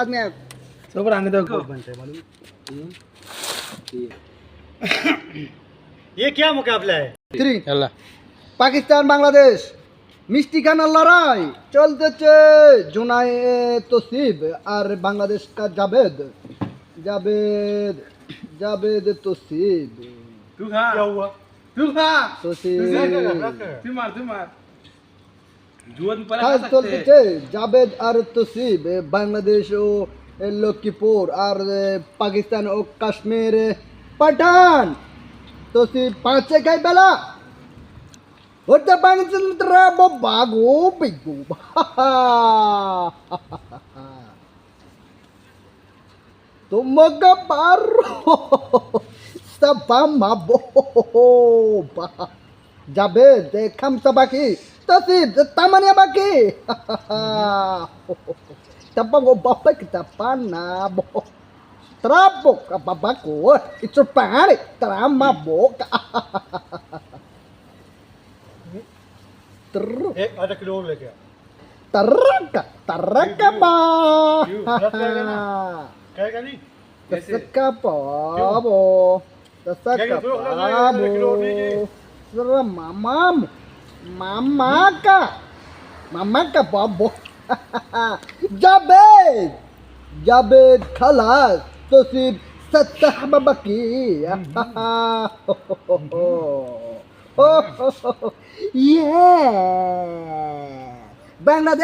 आदमी सोबत आने दो बनते हैं मालूम ये क्या मुकाबला है थ्री चला পাকিস্তান বাংলাদেশ মিষ্টি খানার লড়াই চলতেছে জুনাই তসিব আর বাংলাদেশ কা জাবেদ জাবেদ জাবেদ তসিব तू खा क्या हुआ तू खा তসিব तू मार तू मार जुआ में पड़ा কাজ চলতেছে জাবেদ আর তসিব বাংলাদেশ ও লক্ষ্মীপুর আর পাকিস্তান ও কাশ্মীর। পাঠান! তসিব পাঁচ খাই বেলা। হতে বাংলাদেশ বাগো বেগো। তোমাকে পারো। সবা মাবো। যাবে দেখাম সবাকে Tasid, taman yang bagi. baki. Tapang obapay kita panah, bo. Trapo ka babako. itu your pangari. Trama bo. Trrr. Eh, ada keluar lagi. Taraka, taraka ba. Kayak kali. Tasak ka pa bo. Tasak ka pa bo. Sera mamamu. Mamaka. Mamaka babo. Jabed. Jabed khalas. So si setah babaki. Oh. Yeah. Bangladesh.